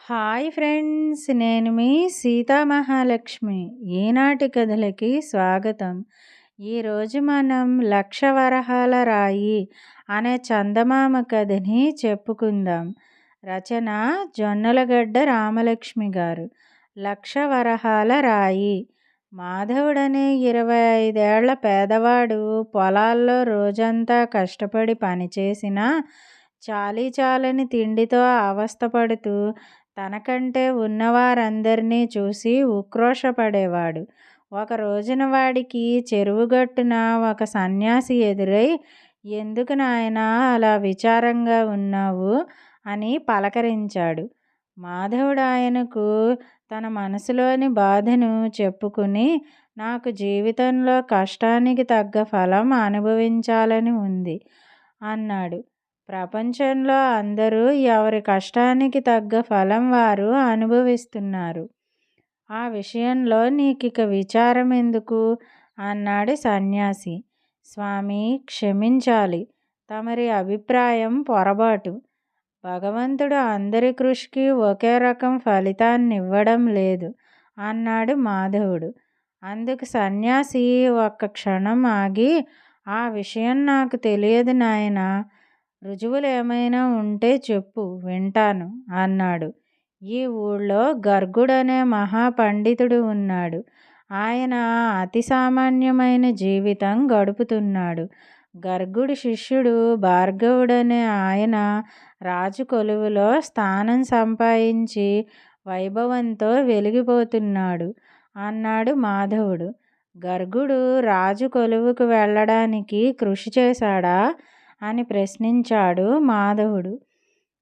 Hi friends నేను మీ సీతామహాలక్ష్మి ఈనాటి కథలకి స్వాగతం. ఈరోజు మనం లక్ష వరహాల రాయి అనే చందమామ కథని చెప్పుకుందాం. రచన జొన్నలగడ్డ రామలక్ష్మి గారు. లక్ష వరహాల రాయి. మాధవుడనే ఇరవై ఐదేళ్ళ పేదవాడు పొలాల్లో రోజంతా కష్టపడి పనిచేసినా చాలీ చాలని తిండితో అవస్థపడుతూ తనకంటే ఉన్నవారందరినీ చూసి ఉక్రోషపడేవాడు. ఒక రోజున వాడికి చెరువుగట్టున ఒక సన్యాసి ఎదురై ఎందుకు నాయనా అలా విచారంగా ఉన్నావు? అని పలకరించాడు. మాధవుడు ఆయనకు తన మనసులోని బాధను చెప్పుకుని నాకు జీవితంలో కష్టానికి తగ్గ ఫలం అనుభవించాలని ఉంది అన్నాడు. ప్రపంచంలో అందరూ ఎవరి కష్టానికి తగ్గ ఫలం వారు అనుభవిస్తున్నారు. ఆ విషయంలో నీకిక విచారం ఎందుకు అన్నాడు సన్యాసి. స్వామి క్షమించాలి. తమరి అభిప్రాయం పొరపాటు. భగవంతుడు అందరి కృషికి ఒకే రకం ఫలితాన్ని ఇవ్వడం లేదు అన్నాడు మాధవుడు. అందుకు సన్యాసి ఒక్క క్షణం ఆగి ఆ విషయం నాకు తెలియదు నాయనా. రుజువులు ఏమైనా ఉంటే చెప్పు వింటాను అన్నాడు. ఈ ఊళ్ళో గర్గుడనే మహాపండితుడు ఉన్నాడు. ఆయన అతి సామాన్యమైన జీవితం గడుపుతున్నాడు. గర్గుడి శిష్యుడు భార్గవుడనే ఆయన రాజు కొలువులో స్థానం సంపాదించి వైభవంతో వెలిగిపోతున్నాడు అన్నాడు మాధవుడు. గర్గుడు రాజు కొలువుకు వెళ్ళడానికి కృషి చేశాడా? అని ప్రశ్నించాడు మాధవుడు.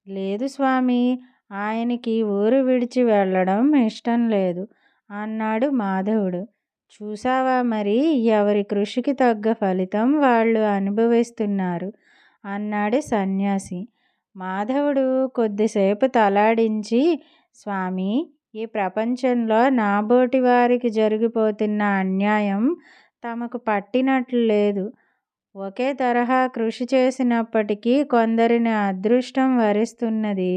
లేదు స్వామి ఆయనకి ఊరు విడిచి వెళ్ళడం ఇష్టం లేదు అన్నాడు మాధవుడు. చూసావా మరి ఎవరి కృషికి తగ్గ ఫలితం వాళ్ళు అనుభవిస్తున్నారు అన్నాడు సన్యాసి. మాధవుడు కొద్దిసేపు తలాడించి స్వామి ఈ ప్రపంచంలో నాబోటి వారికి జరిగిపోతున్న అన్యాయం తమకు పట్టినట్లు లేదు. ఒకే తరహా కృషి చేసినప్పటికీ కొందరిని అదృష్టం వరిస్తున్నది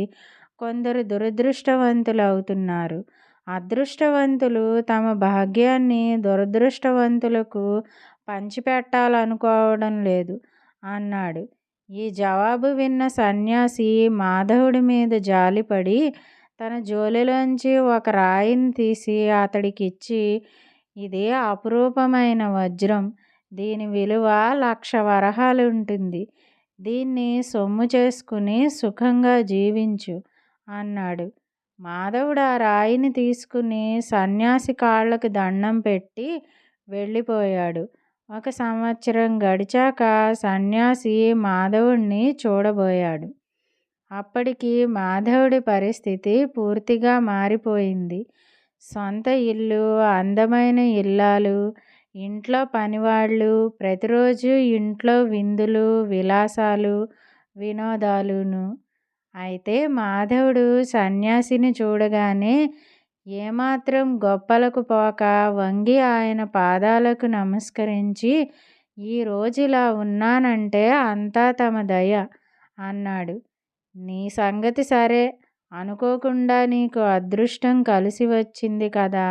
కొందరు దురదృష్టవంతులు అవుతున్నారు అదృష్టవంతులు తమ భాగ్యాన్ని దురదృష్టవంతులకు పంచిపెట్టాలనుకోవడం లేదు అన్నాడు. ఈ జవాబు విన్న సన్యాసి మాధవుడి మీద జాలిపడి తన జోలిలోంచి ఒక రాయిని తీసి అతడికిచ్చి ఇది అపురూపమైన వజ్రం. దీని విలువ లక్ష వరహాలు ఉంటుంది. దీన్ని సొమ్ము చేసుకుని సుఖంగా జీవించు అన్నాడు. మాధవుడు ఆ రాయిని తీసుకుని సన్యాసి కాళ్ళకు దండం పెట్టి వెళ్ళిపోయాడు. ఒక సంవత్సరం గడిచాక సన్యాసి మాధవుడిని చూడబోయాడు. అప్పటికి మాధవుడి పరిస్థితి పూర్తిగా మారిపోయింది. సొంత ఇల్లు అందమైన ఇల్లాలు ఇంట్లో పనివాళ్ళు ప్రతిరోజు ఇంట్లో విందులు విలాసాలు వినోదాలును. అయితే మాధవుడు సన్యాసిని చూడగానే ఏమాత్రం గొప్పలకు పోక వంగి ఆయన పాదాలకు నమస్కరించి ఈ రోజు ఇలా ఉన్నానంటే అంతా తమ దయ అన్నాడు. నీ సంగతి సరే అనుకోకుండా నీకు అదృష్టం కలిసి వచ్చింది కదా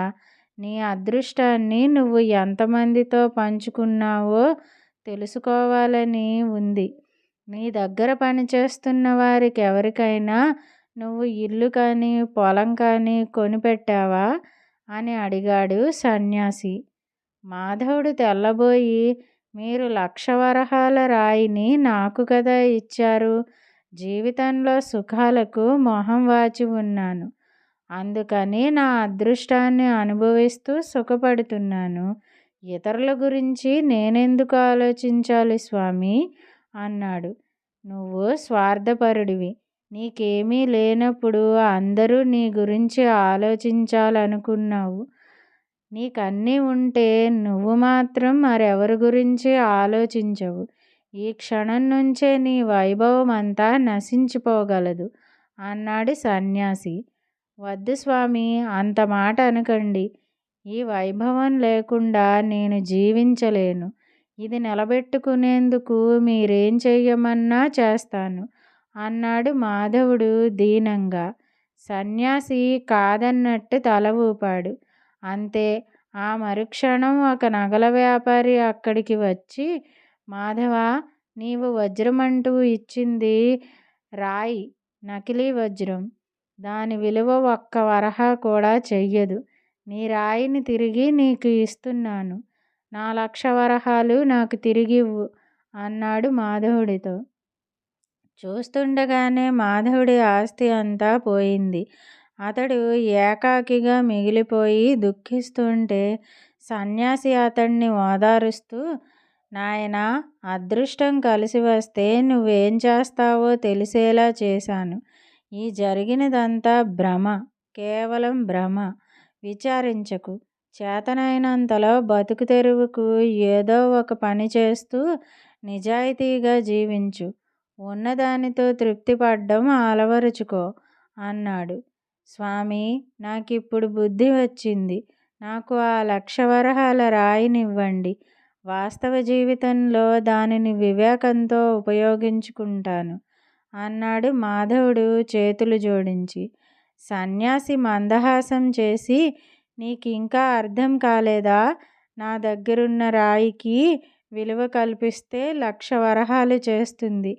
నీ అదృష్టాన్ని నువ్వు ఎంతమందితో పంచుకున్నావో తెలుసుకోవాలని ఉంది. నీ దగ్గర పనిచేస్తున్న వారికి ఎవరికైనా నువ్వు ఇల్లు కానీ పొలం కానీ కొనిపెట్టావా? అని అడిగాడు సన్యాసి. మాధవుడు తెల్లబోయి మీరు లక్ష వరహాల రాయిని నాకు కదా ఇచ్చారు? జీవితంలో సుఖాలకు మొహం వాచి ఉన్నాను. అందుకని నా అదృష్టాన్ని అనుభవిస్తూ సుఖపడుతున్నాను. ఇతరుల గురించి నేనెందుకు ఆలోచించాలి స్వామి? అన్నాడు. నువ్వు స్వార్థపరుడివి. నీకేమీ లేనప్పుడు అందరూ నీ గురించి ఆలోచించాలనుకున్నావు. నీకన్నీ ఉంటే నువ్వు మాత్రం మరెవరి గురించి ఆలోచించవు. ఈ క్షణం నుంచే నీ వైభవం అంతా నశించిపోగలదు అన్నాడు సన్యాసి. వద్దు స్వామి అంత మాట అనకండి ఈ వైభవం లేకుండా నేను జీవించలేను ఇది నిలబెట్టుకునేందుకు మీరేం చెయ్యమన్నా చేస్తాను అన్నాడు మాధవుడు దీనంగా సన్యాసి కాదన్నట్టు తల ఊపాడు. అంతే ఆ మరుక్షణం ఒక నగల వ్యాపారి అక్కడికి వచ్చి మాధవ నీవు వజ్రమంటూ ఇచ్చింది రాయి నకిలీ వజ్రం. దాని విలువ ఒక్క వరహా కూడా చెయ్యదు. నీ రాయిని తిరిగి నీకు ఇస్తున్నాను. నా లక్ష వరహాలు నాకు తిరిగివ్వు అన్నాడు మాధవుడితో. చూస్తుండగానే మాధవుడి ఆస్తి అంతా పోయింది. అతడు ఏకాకిగా మిగిలిపోయి దుఃఖిస్తుంటే సన్యాసి అతడ్ని ఓదారుస్తూ నాయనా! అదృష్టం కలిసి వస్తే నువ్వేం చేస్తావో తెలిసేలా చేశాను. ఈ జరిగినదంతా భ్రమ. కేవలం భ్రమ. విచారించకు. చేతనైనంతలో బతుకు తెరువుకు ఏదో ఒక పని చేస్తూ నిజాయితీగా జీవించు. ఉన్నదానితో తృప్తిపడ్డం అలవరచుకో అన్నాడు. స్వామి నాకిప్పుడు బుద్ధి వచ్చింది. నాకు ఆ లక్ష వరహాల రాయినివ్వండి. వాస్తవ జీవితంలో దానిని వివేకంతో ఉపయోగించుకుంటాను అన్నాడు మాధవుడు చేతులు జోడించి. సన్యాసి మందహాసం చేసి నీకింకా అర్థం కాలేదా? నా దగ్గరున్న రాయికి విలువ కల్పిస్తే లక్ష వరహాలు చేస్తుంది.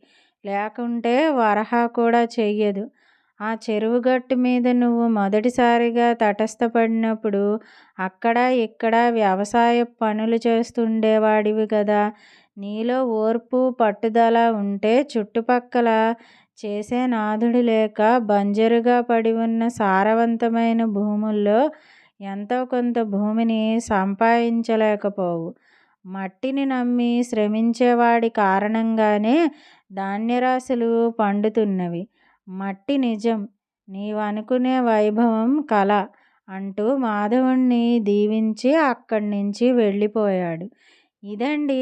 లేకుంటే వరహా కూడా చెయ్యదు. ఆ చెరువుగట్టు మీద నువ్వు మొదటిసారిగా తటస్థపడినప్పుడు అక్కడ ఇక్కడ వ్యవసాయ పనులు చేస్తుండేవాడివి కదా నీలో ఓర్పు, పట్టుదల ఉంటే చుట్టుపక్కల చేసే నాథుడు లేక బంజరుగా పడి ఉన్న సారవంతమైన భూముల్లో ఎంతో కొంత భూమిని సంపాయించలేకపోవు. మట్టిని నమ్మి శ్రమించేవాడి కారణంగానే ధాన్యరాశులు పండుతున్నవి. మట్టి నిజం. నీవనుకునే వైభవం కల అంటూ మాధవుణ్ణి దీవించి అక్కడ్నించి వెళ్ళిపోయాడు. ఇదండీ